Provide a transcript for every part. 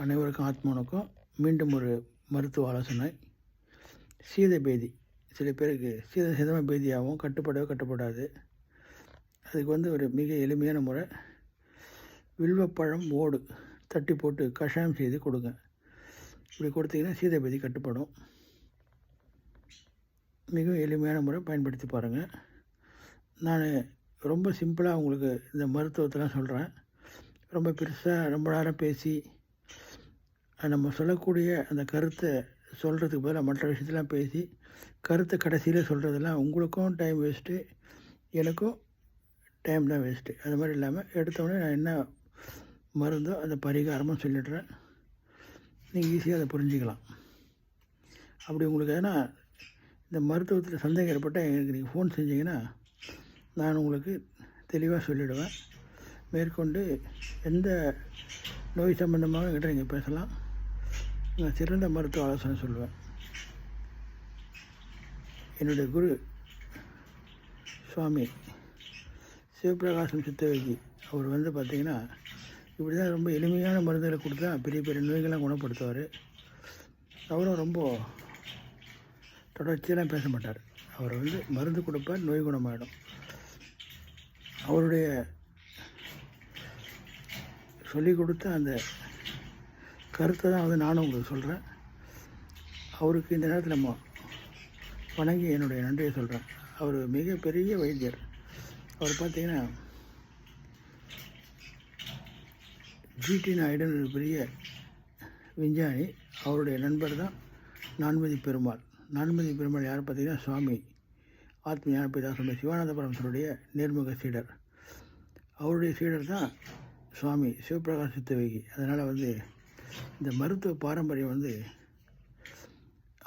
அனைவருக்கும் ஆத்மனுக்கும் மீண்டும் ஒரு மருத்துவ ஆலோசனை. சீத பேதி. சில பேருக்கு சீத சிதம பேதியாகவும் கட்டுப்படவே கட்டுப்படாது. அதுக்கு வந்து ஒரு மிக எளிமையான முறை. வில்வப்பழம் ஓடு தட்டி போட்டு கஷாயம் செய்து கொடுங்க. இப்படி கொடுத்தீங்கன்னா சீத பேதி கட்டுப்படும். மிகவும் எளிமையான முறை பயன்படுத்தி பாருங்கள் நான் ரொம்ப சிம்பிளாக உங்களுக்கு இந்த மருத்துவத்தெலாம் சொல்கிறேன் ரொம்ப பெருசாக ரொம்ப நேரம் பேசி நம்ம சொல்லக்கூடிய அந்த கருத்தை சொல்கிறதுக்கு பதிலாக மற்ற விஷயத்தெலாம் பேசி கருத்தை கடைசியில் சொல்கிறதெல்லாம் உங்களுக்கும் டைம் வேஸ்ட்டு எனக்கும் டைம் தான் வேஸ்ட்டு அது மாதிரி இல்லாமல் எடுத்தோடனே நான் என்ன மருந்தோ அந்த பரிகாரமும் சொல்லிடுறேன். நீங்கள் ஈஸியாக அதை புரிஞ்சுக்கலாம். அப்படி உங்களுக்கு எதனா இந்த மருத்துவத்தில் சந்தேகம் ஏற்பட்டால் எனக்கு நீங்கள் ஃபோன் செஞ்சீங்கன்னா நான் உங்களுக்கு தெளிவாக சொல்லிவிடுவேன் மேற்கொண்டு எந்த நோய் சம்மந்தமாக என்கிட்ட நீங்கள் பேசலாம். நான் சிறந்த மருத்துவ ஆலோசனை சொல்லுவேன் என்னுடைய குரு சுவாமி சிவபிரகாசம் சித்தவைக்கு அவர் வந்து பார்த்திங்கன்னா இப்படி தான் ரொம்ப எளிமையான மருந்துகளை கொடுத்தா பெரிய பெரிய நோய்கள்லாம் குணப்படுத்துவார். அவரும் ரொம்ப தொடர்ச்சியெல்லாம் பேச மாட்டார். அவர் வந்து மருந்து கொடுப்பார் நோய் குணமாயிடும். அவருடைய சொல்லிக் கொடுத்த அந்த கருத்தை தான் வந்து நானும் உங்களுக்கு சொல்கிறேன் அவருக்கு இந்த நேரத்தில் நம்ம வணங்கி என்னுடைய நன்றியை சொல்கிறேன் அவர் மிகப்பெரிய வைத்தியர். அவர் பார்த்தீங்கன்னா ஜிடி நாயுடுன்னு ஒரு பெரிய விஞ்ஞானி. அவருடைய நண்பர் தான் நான்மதி பெருமாள். நான்மதி பெருமாள் யார் பார்த்தீங்கன்னா சுவாமி. ஆத்ம ஞானபிதா சுவாமி. சிவானந்த பரமசருடைய நேர்முக சீடர். அவருடைய சீடர் தான் சுவாமி சிவபிரகாஷ் சித்தவேகி. அதனால் வந்து இந்த மருத்துவ பாரம்பரியம் வந்து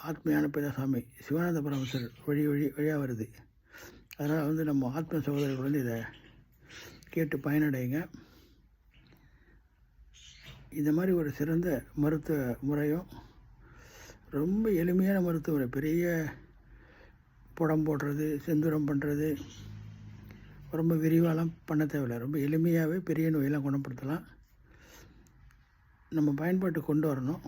ஆத்மையான பிதாசாமி சிவானந்த பரமசர் வழி வழி வழியாக வருது. அதனால் வந்து நம்ம ஆத்ம சகோதரர்கள் வந்து இதை கேட்டு பயனடைங்க. இந்த மாதிரி ஒரு சிறந்த மருத்துவ முறையும் ரொம்ப எளிமையான மருத்துவ முறை பெரிய புடம் போடுறது செந்துரம் பண்ணுறது ரொம்ப விரிவாலாம் பண்ண தேவையில்லை. ரொம்ப எளிமையாகவே பெரிய நோயெல்லாம் குணப்படுத்தலாம். நம்ம பயன்பாட்டு கொண்டு வரணும்.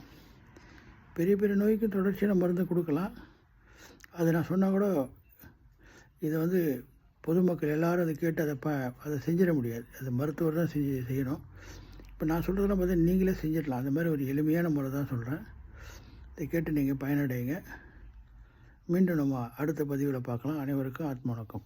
பெரிய பெரிய நோய்க்கு தொடர்ச்சியான மருந்து கொடுக்கலாம். அது நான் சொன்னால் கூட இதை வந்து பொதுமக்கள் எல்லாரும் அதை கேட்டு அதை ப அதை செஞ்சிட முடியாது. அது மருத்துவர் தான் செஞ்சு செய்யணும். இப்போ நான் சொல்கிறதெல்லாம் பார்த்தா நீங்களே செஞ்சிடலாம். அந்த மாதிரி ஒரு எளிமையான முறை தான் சொல்கிறேன் இதை கேட்டு நீங்கள் பயனடைங்க மீண்டும் நம்ம அடுத்த பதிவில் பார்க்கலாம். அனைவருக்கும் ஆத்ம வணக்கம்.